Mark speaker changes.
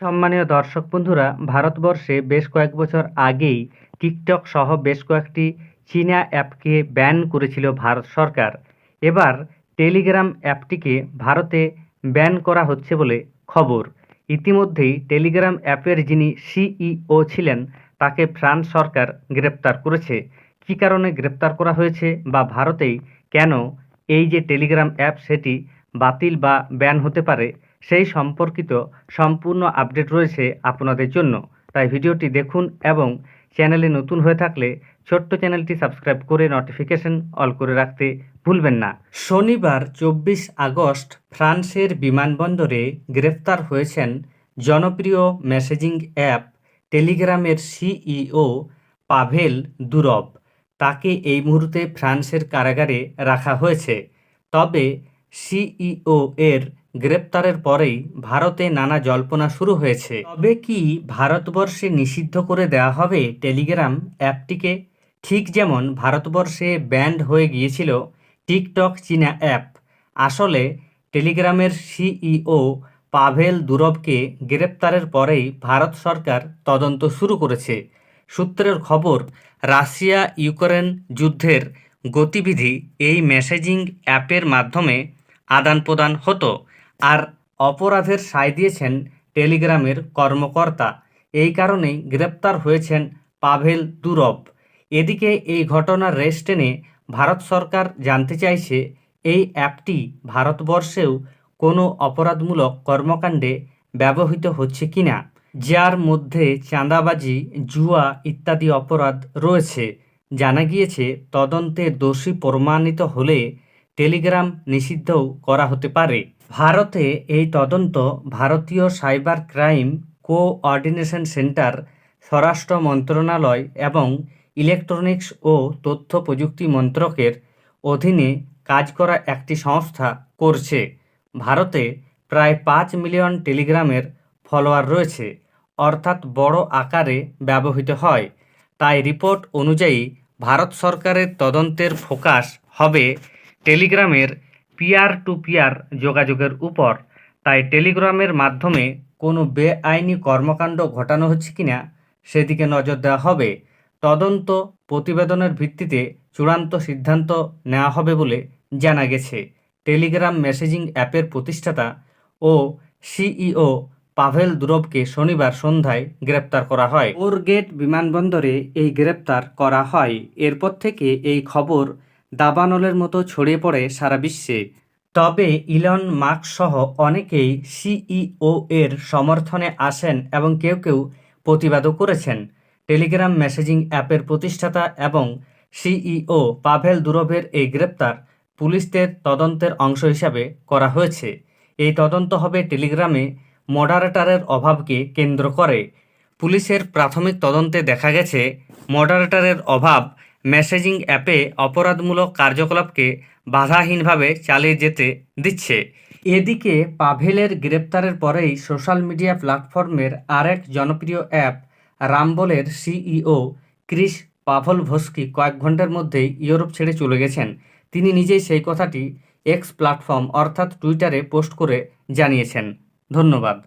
Speaker 1: সম্মানীয় দর্শক বন্ধুরা, ভারতবর্ষে বেশ কয়েক বছর আগেই টিকটক সহ বেশ কয়েকটি চীনা অ্যাপকে ব্যান করেছিল ভারত সরকার। এবার টেলিগ্রাম অ্যাপটিকে ভারতে ব্যান করা হচ্ছে বলে খবর। ইতিমধ্যেই টেলিগ্রাম অ্যাপের যিনি সিইও ছিলেন, তাকে ফ্রান্স সরকার গ্রেপ্তার করেছে। কী কারণে গ্রেপ্তার করা হয়েছে বা ভারতেই কেন এই যে টেলিগ্রাম অ্যাপ, সেটি বাতিল বা ব্যান হতে পারে সেই সম্পর্কিত সম্পূর্ণ আপডেট রয়েছে আপনাদের জন্য। তাই ভিডিওটি দেখুন এবং চ্যানেলে নতুন হয়ে থাকলে ছোট্ট চ্যানেলটি সাবস্ক্রাইব করে নোটিফিকেশন অল করে রাখতে ভুলবেন না। শনিবার, চব্বিশ আগস্ট, ফ্রান্সের বিমানবন্দরে গ্রেফতার হয়েছেন জনপ্রিয় মেসেজিং অ্যাপ টেলিগ্রামের সিইও পাভেল দুরব। তাকে এই মুহূর্তে ফ্রান্সের কারাগারে রাখা হয়েছে। তবে সিইও এর গ্রেপ্তারের পরেই ভারতে নানা জল্পনা শুরু হয়েছে। তবে কি ভারতবর্ষে নিষিদ্ধ করে দেওয়া হবে টেলিগ্রাম অ্যাপটিকে? ঠিক যেমন ভারতবর্ষে ব্যান্ড হয়ে গিয়েছিল টিকটক চীনা অ্যাপ। আসলে টেলিগ্রামের সিইও পাভেল দুরবকে গ্রেপ্তারের পরেই ভারত সরকার তদন্ত শুরু করেছে। সূত্রের খবর রাশিয়া ইউক্রেন যুদ্ধের গতিবিধি এই মেসেজিং অ্যাপের মাধ্যমে আদান প্রদান হতো। আর অপরাধের সায় দিয়েছেন টেলিগ্রামের কর্মকর্তা। এই কারণেই গ্রেপ্তার হয়েছেন পাভেল দুরব। এদিকে এই ঘটনার রেশ টেনে ভারত সরকার জানতে চাইছে, এই অ্যাপটি ভারতবর্ষেও কোনো অপরাধমূলক কর্মকাণ্ডে ব্যবহৃত হচ্ছে কিনা, যার মধ্যে চাঁদাবাজি, জুয়া ইত্যাদি অপরাধ রয়েছে, জানা গিয়েছে তদন্তে দোষী প্রমাণিত হলে টেলিগ্রাম নিষিদ্ধও করা হতে পারে। ভারতে এই তদন্ত ভারতীয় সাইবার ক্রাইম কোঅর্ডিনেশন সেন্টার, স্বরাষ্ট্র মন্ত্রণালয় এবং ইলেকট্রনিক্স ও তথ্য প্রযুক্তি মন্ত্রকের অধীনে কাজ করা একটি সংস্থা করছে। ভারতে প্রায় পাঁচ মিলিয়ন টেলিগ্রামের ফলোয়ার রয়েছে, অর্থাৎ বড় আকারে ব্যবহৃত হয়। তাই রিপোর্ট অনুযায়ী ভারত সরকারের তদন্তের ফোকাস হবে টেলিগ্রামের পিয়ার টু পিয়ার যোগাযোগের উপর। তাই টেলিগ্রামের মাধ্যমে কোনো বেআইনি কর্মকাণ্ড ঘটানো হচ্ছে কিনা সেদিকে নজর দেওয়া হবে। তদন্ত প্রতিবেদনের ভিত্তিতে চূড়ান্ত সিদ্ধান্ত নেওয়া হবে বলে জানা গেছে। টেলিগ্রাম মেসেজিং অ্যাপের প্রতিষ্ঠাতা ও সিইও পাভেল দুরবকে শনিবার সন্ধ্যায় গ্রেপ্তার করা হয়। ওরগেট বিমানবন্দরে এই গ্রেপ্তার করা হয়। এরপর থেকে এই খবর দাবানলের মতো ছড়িয়ে পড়ে সারা বিশ্বে। তবে ইলন মার্কস সহ অনেকেই সিইও এর সমর্থনে আসেন এবং কেউ কেউ প্রতিবাদও করেছেন। টেলিগ্রাম মেসেজিং অ্যাপের প্রতিষ্ঠাতা এবং সিইও পাভেল দুরভের এই গ্রেপ্তার পুলিশদের তদন্তের অংশ হিসাবে করা হয়েছে। এই তদন্ত হবে টেলিগ্রামে মডারেটরের অভাবকে কেন্দ্র করে। পুলিশের প্রাথমিক তদন্তে দেখা গেছে, মডারেটরের অভাব মেসেজিং অ্যাপে অপরাধমূলক কার্যকলাপকে বাধাহীনভাবে চালিয়ে যেতে দিচ্ছে। এদিকে পাভেলের গ্রেপ্তারের পরেই সোশ্যাল মিডিয়া প্ল্যাটফর্মের আরেক জনপ্রিয় অ্যাপ রাম্বলের সিইও ক্রিস পাভল পাভলভস্কি কয়েক ঘণ্টার মধ্যেই ইউরোপ ছেড়ে চলে গেছেন। তিনি নিজেই সেই কথাটি এক্স প্ল্যাটফর্ম অর্থাৎ টুইটারে পোস্ট করে জানিয়েছেন। ধন্যবাদ।